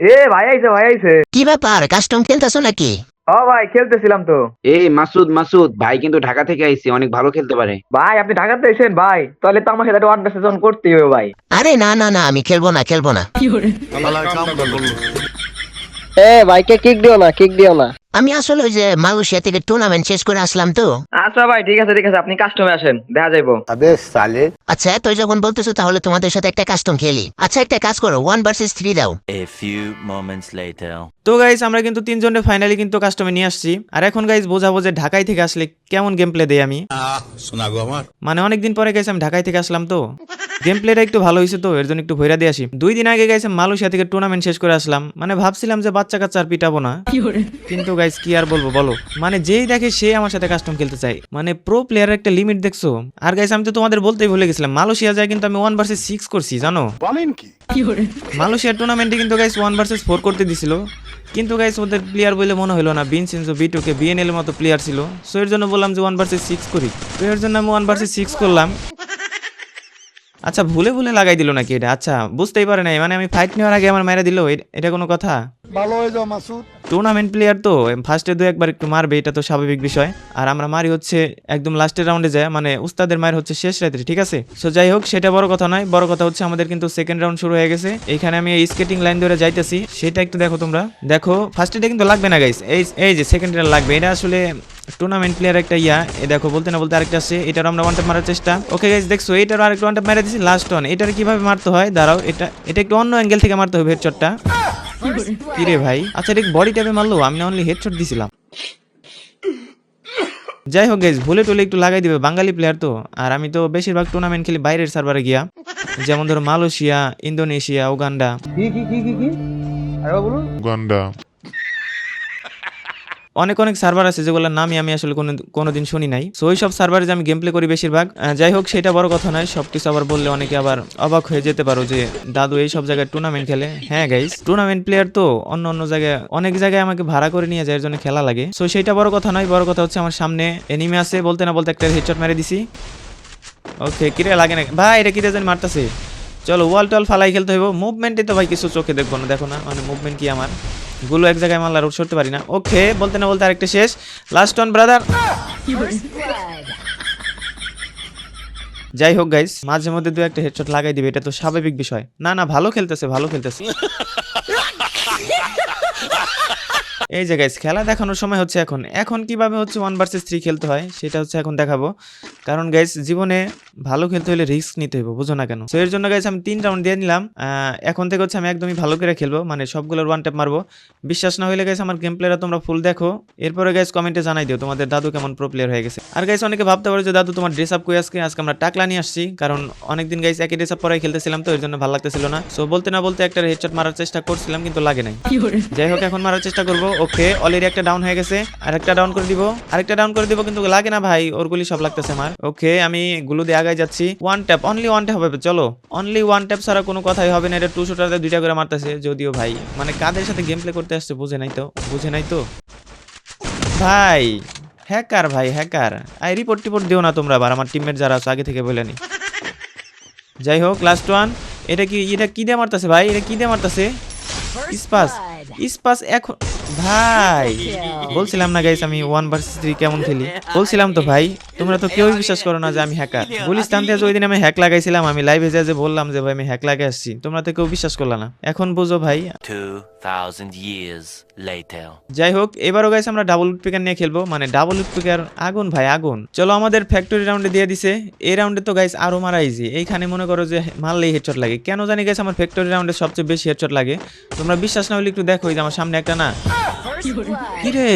এ ভাই আইছে ভাই আইছে। কি ব্যাপার কাস্টম খেলতেছো নাকি? ও ভাই খেলতেছিলাম তো। এই মাসুদ মাসুদ ভাই কিন্তু ঢাকা থেকে আইছে অনেক ভালো খেলতে পারে। ভাই আপনি ঢাকাতে এসেন ভাই? তাহলে তো আমার সাথে ওয়ান ভার্সেস ওয়ান করতেই হবে ভাই। আরে না না না আমি খেলব না খেলব না। এ ভাইকে কিক দিও না কিক দিও না। আমি আসলে ওই যে মালয়েশিয়া থেকে টুর্নামেন্ট শেষ করে আসলাম তো। আচ্ছা ভাই ঠিক আছে ঠিক আছে আপনি কাস্টমে আসেন দেখা যাইবো। আচ্ছা তুই যখন বলতেছো তাহলে তোমাদের সাথে একটা কাস্টম খেলি। আচ্ছা একটা কাজ করো ওয়ান ভার্সেস থ্রি দাও। A few moments later. তো গাইস আমরা কিন্তু তিনজনে ফাইনালি কিন্তু কাস্টমে নিয়ে আসছি। আর এখন গাইস বোঝাবো যে ঢাকায় থেকে আসলে কেমন গেম প্লে দেই আমি। শোনাগো আমার। মানে অনেকদিন পরে গেছে আমি ঢাকায় থেকে আসলাম তো। গেম প্লেটা একটু ভালো হয়েছে তো এর জন্য একটু ভৈরা দিয়ে আসি। দুই দিন আগে গেছে মালয়েশিয়া থেকে টুর্নামেন্ট শেষ করে আসলাম। মানে ভাবছিলাম যে বাচ্চা কাচ্চা আর পিটাবো না। কিন্তু গাইস কি আর বলব বলো। মানে যেই দেখে সে আমার সাথে কাস্টম খেলতে চাই মানে প্রো প্লেয়ারের একটা লিমিট দেখছ। আর গাইস আমি তো তোমাদের বলতেই ভুলে গেছিলাম মালয়েশিয়া যায় কিন্তু আমি ওয়ান ভার্সেস সিক্স করছি জানো? মালয়েশিয়ার টুর্নামেন্টে কিন্তু গাইস ওয়ান ভার্সেস ফোর করতে দিছিল। কিন্তু গাইস ওদের প্লেয়ার বলে মনে হলো না বিনসেন্সো বিটুকে বিএনএল এর মতো প্লেয়ার ছিল। সো এর জন্য বললাম যে ওয়ান ভার্সেস সিক্স করি। তো এর জন্য আমি ওয়ান ভার্সেস সিক্স করলাম। আচ্ছা ভুলে ভুলে লাগাই দিল নাকি এটা? আচ্ছা বুঝতেই পারে নাই। মানে আমি ফাইট নেওয়ার আগে আমার মেরে দিল? এটা কোনো কথা? টুর্নামেন্ট প্লেয়ার তো ফার্স্টে দু একবার একটু মারবে, এটা তো স্বাভাবিক বিষয়। আর আমরা মারি হচ্ছে একদম লাস্টের রাউন্ডে যায় মানে উস্তাদের মায়ের হচ্ছে শেষ রাত্রি, ঠিক আছে? সো যাই হোক, সেটা বড় কথা নয়, বড় কথা হচ্ছে আমাদের কিন্তু সেকেন্ড রাউন্ড শুরু হয়ে গেছে। এখানে আমি এই স্কেটিং লাইন ধরে যাইতেছি, সেটা একটু দেখো তোমরা। দেখো ফার্স্ট এটা কিন্তু লাগবে না গাইস এই এই যে সেকেন্ড এটা লাগবে, এটা আসলে টুর্নামেন্ট প্লেয়ার একটা ইয়া। এ দেখো, বলতে না বলতে আরেকটা আছে এটার আমরা ওয়ান মারার চেষ্টা। ওকে গাইস দেখছ এটার আরেকটা ওয়ান ট্যাপ মেরে দিছি লাস্ট ওয়ান এটার কীভাবে মারতে হয়? দাঁড়াও, এটা এটা একটু অন্য অ্যাঙ্গেল থেকে মারতে হবে হেডশটটা কিরে? ভাই? আচ্ছা বডি ট্যাপে মারলো আমি অনলি হেডশট দিছিলাম। যাই হোক গাইজ ভুলে টুলে একটু লাগাই দিবে বাঙালি প্লেয়ার তো। আর আমি তো বেশিরভাগ টুর্নামেন্ট খেলি বাইরের সার্ভারে গিয়া। যেমন ধরো মালয়েশিয়া ইন্দোনেশিয়া উগান্ডা। Uganda. অনেক অনেক সার্ভার আছে যেগুলোর নামই আমি আসলে কোনো কোনোদিন শুনি নাই। সো ওই সব সার্ভারে যে আমি গেম প্লে করি বেশিরভাগ যাই হোক, সেটা বড় কথা নয়। সব কিছু আবার বললে অনেকে আবার অবাক হয়ে যেতে পারো যে, দাদু এই সব জায়গায় টুর্নামেন্ট খেলে? হ্যাঁ গাইস টুর্নামেন্ট প্লেয়ার তো অন্য অন্য জায়গায়, অনেক জায়গায় আমাকে ভাড়া করে নিয়ে যায়, এর জন্য খেলা লাগে। সো সেটা বড় কথা নয়, বড় কথা হচ্ছে আমার সামনে এনিমে আছে, বলতে না বলতে একটা হেডশট মেরে দিছি। ওকে কিরে, লাগে না। ভাই, এটা কিরে জানি মারতেছে? চলো ওয়াল টল ফালাই খেলতে হইব। মুভমেন্টে তো ভাই কিছু চোখে দেখব না, দেখো না মানে মুভমেন্ট কি আমার? গুলো এক জায়গায় মাল্লা আর সরতে পারি না। ওকে, বলতে না বলতে আরেকটা শেষ। লাস্ট ওয়ান ব্রাদার যাই হোক গাইস মাঝে মধ্যে দু একটা হেডশট লাগাই দিবে, এটা তো স্বাভাবিক বিষয়। না না, ভালো খেলতেছে ভালো খেলতেছে। এই যে গাইস খেলা দেখানোর সময় হচ্ছে এখন। এখন কীভাবে হচ্ছে ওয়ান ভার্সেস থ্রি খেলতে হয় সেটা হচ্ছে এখন দেখাবো। কারণ গাইস জীবনে ভালো খেলতে হলে রিস্ক নিতে হইব বুঝো না কেন? তো এর জন্য গাইস আমি তিন রাউন্ড দিয়ে নিলাম। এখন থেকে হচ্ছে আমি একদমই ভালো করে খেলব মানে সবগুলোর ওয়ান ট্যাপ মারবো। বিশ্বাস না হইলে গাইস আমার গেম প্লেয়ার তোমরা ফুল দেখো। এরপরে গাইস কমেন্টে জানাই দিও তোমাদের দাদু কেমন প্রো প্লেয়ার হয়ে গেছে। আর গাইস অনেকে ভাবতে পারো যে দাদু তোমার ড্রেস আপ কই আজকে? আজকে আমরা টাকলা নিয়ে আসছি। কারণ অনেকদিন গাইস একই ড্রেস আপ পরে খেলতেছিলাম তো এর জন্য ভালো লাগতেছিল না। সো বলতে না বলতে একটা হেডশট মারার চেষ্টা করছিলাম কিন্তু লাগে নাই। যাই হোক এখন মারার চেষ্টা করব। ওকে। অলরেডি একটা ডাউন হয়ে গেছে। আরেকটা ডাউন করে দিব। আরেকটা ডাউন করে দিব কিন্তু লাগে না ভাই, ওর গুলি সব লাগতেছে আমার। ওকে, আমি গুলো দিয়ে আগায় যাচ্ছি। One tap only one tap হবে, চলো। অনলি ওয়ান ট্যাপ ছাড়া কোনো কথাই হবে না, এটা টু শুটারতে দুইটা করে মারতেছে, যদিও ভাই। মানে কাদের সাথে গেম প্লে করতে আসছে, বুঝে নাই তো, বুঝে নাই তো। ভাই হ্যাকার ভাই হ্যাকার আই রিপোর্ট টিপোর্ট দিও না তোমরা আবার, আমার টিমমেট যারা আছে, আগে থেকে বলে নি। যাই হোক লাস্ট ওয়ান এটা কি এটা কি দিয়ে মারতেছে ভাই? এটা কি দিয়ে মারতেছে? ইস্পাস ইস্পাস এখন ভাই বলছিলাম না গাইস আমি ওয়ান ভার্সেস থ্রি কেমন খেলি? বলছিলাম তো ভাই তোমরা তো কেউই বিশ্বাস করো না যে আমি হ্যাকার গুলিস্তান থেকে ওই দিন আমি হ্যাক লাগাইছিলাম আমি লাইভে যা যে বললাম যে ভাই আমি হ্যাক লাগাই আসছি তোমরা তো কেউ বিশ্বাস করলা না। এখন বুঝো ভাই। 2,000 years later. যাই হোক এবারও গাইস আমরা ডাবল উডপিকার নিয়ে খেলব। মানে ডাবল উডপিকার আগুন ভাই আগুন। চলো আমাদের ফ্যাক্টরি রাউন্ডে দিয়ে দিছে। এই রাউন্ডে তো গাইস আরও মারা ইজি এইখানে মনে করো যে মারলেই হেডশট লাগে। কেন জানি গাইস আমার ফ্যাক্টরি রাউন্ডে সবচেয়ে বেশি হেডশট লাগে। তোমরা বিশ্বাস না হলে একটু দেখো এই যে আমার সামনে একটা না। কি রে